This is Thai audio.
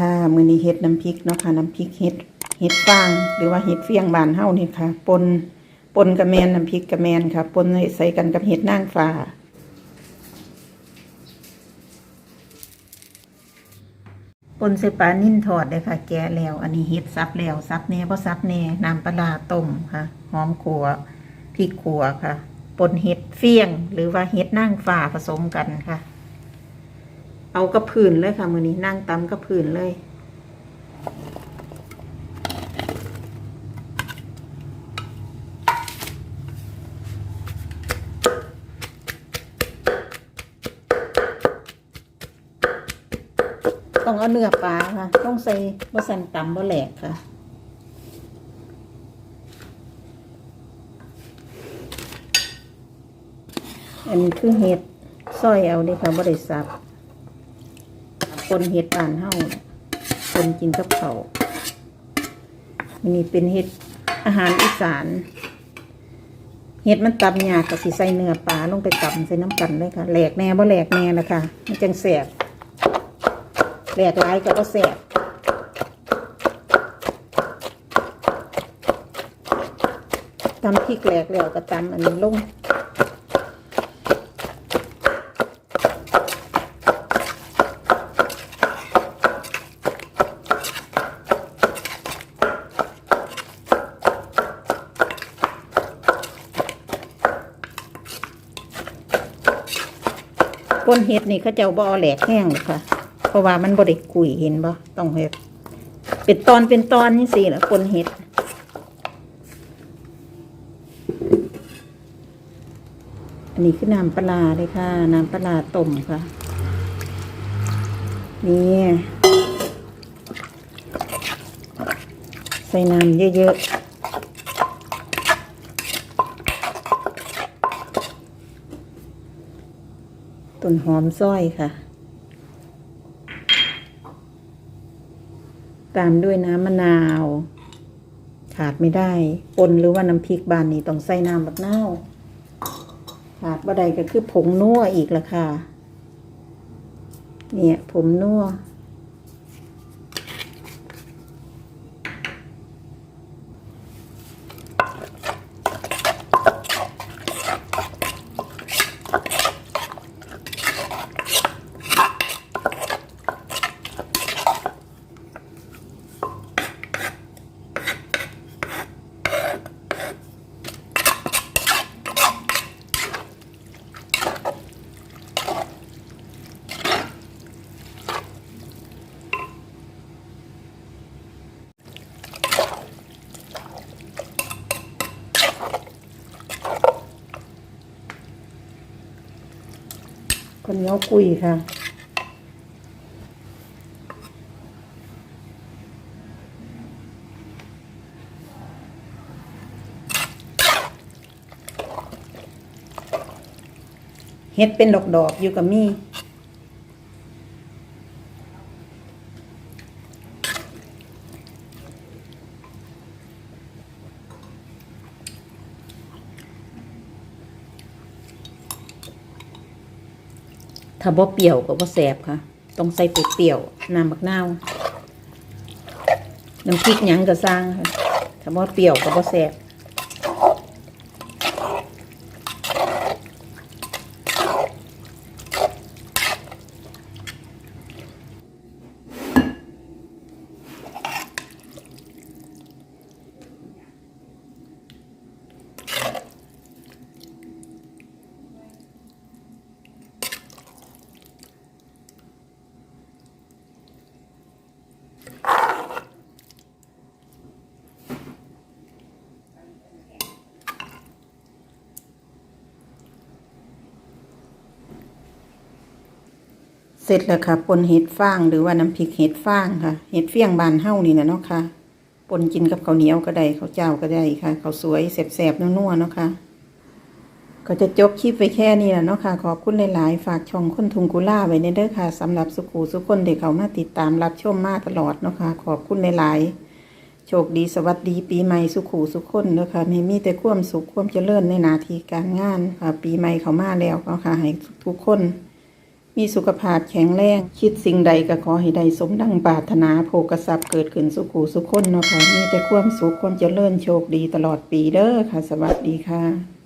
ค่ะมือนี้เฮ็ดน้ำพริกเนาะค่ะน้ำพริกเฮ็ดเฮ็ดฟางหรือว่าเฮ็ดเฟียงบานเฮานี่ค่ะปนปนกระแมนน้ำพริกกระแมนค่ะปนใส่กันกับเฮ็ดนางฟ้าปนใส่ปลานิ่นทอดเลยค่ะ แกะแล้ว อันนี้เฮ็ดซับแล้วซับแน่บ่ซับแน่น้ำปลาร้าต้มค่ะหอมขัวพริกขัวค่ะปนเฮ็ดเฟียง หรือว่าเฮ็ดนางฟ้าผสมกันค่ะ เอากระพื้นเลยค่ะ มือนี้นั่งตำกระพื้นเลย ต้องเอาเนื้อปลาค่ะ ต้องใส่บะสันตำบะแหลกค่ะอันนี้คือเห็ดซอยเอาเลยค่ะบริสับ คนเห็ดบานเฮาคนกินกับเขานนี้เป็นเห็ดอาหารอีสานเห็ดมันตำยากกับสีใส่เนื้อปลาลงไปตำใส่น้ำกันเลยค่ะแหลกแน่บ่แหลกแน่นะคะมันจังแสบแหลกหลายก็บ่แสบตำพริกแหลกแล้วก็ตำอันนี้ลง ก้นเห็ดนี่เขาเจ้าบ่อแหลกแห้งหรอกค่ะ เพราะว่ามันบ่ได้กุยเห็นบ่ต้องเห็ดเป็นตอนเป็นตอนนี่สิละก้นเห็ดอันนี้คือน้ำปลาเลยค่ะ น้ำปลาร้าต้มค่ะ นี่ใส่น้ำเยอะๆ ต้นหอมซอยค่ะ ตามด้วยน้ำมะนาว ขาดไม่ได้ปนหรือว่าน้ำพริกบานนี้ต้องใส่น้ำบักนาวขาดบ่ได้ก็คือผงนัวอีกละค่ะ เนี่ยผงนัว คนเหนียวกุยค่ะเฮ็ดเป็นดอกๆอยู่กับมี่ ถ้าบ่เปรี้ยวก็บ่แสบค่ะ ต้องใส่เปรี้ยวน้ำมักนาวน้ำพริกหยังก็สร้างค่ะถ้าบ่เปรี้ยวก็บ่แสบ สร็จแล้วค่ะปนเห็ดฟางหรือว่าน้ำพริกเห็ดฟางค่ะ เห็ดเฟียงบานเฮ้านี่นะเนาะค่ะปนกินกับข้าวเหนียวก็ได้ข้าวเจ้าก็ได้ค่ะข้าวสวยแสบๆนัวๆเนาะค่ะก็จะจบคลิปไปแค่นี้แหละเนาะค่ะ ขอบคุณหลายๆ ฝากช่องคนทุงกุล่าไว้ในเด้อค่ะสำหรับสุขูสุคนเด็กเขามาติดตามรับชมมาตลอดเนาะค่ะ ขอบคุณหลายๆโชคดีสวัสดีปีใหม่สุขูสุคนเนาะค่ะให้มีแต่ความสุขความเจริญในนาทีการงานค่ะ ปีใหม่เขามาแล้วก็ค่ะให้ทุกคน มีสุขภาพแข็งแรง คิดสิ่งใดก็ขอให้ได้สมดังปรารถนาโภกทรัพย์เกิดขึ้นสุขูสุขคนเนาะค่ะมีแต่ความสุขความเจริญโชคดีตลอดปีเด้อค่ะ สวัสดีค่ะ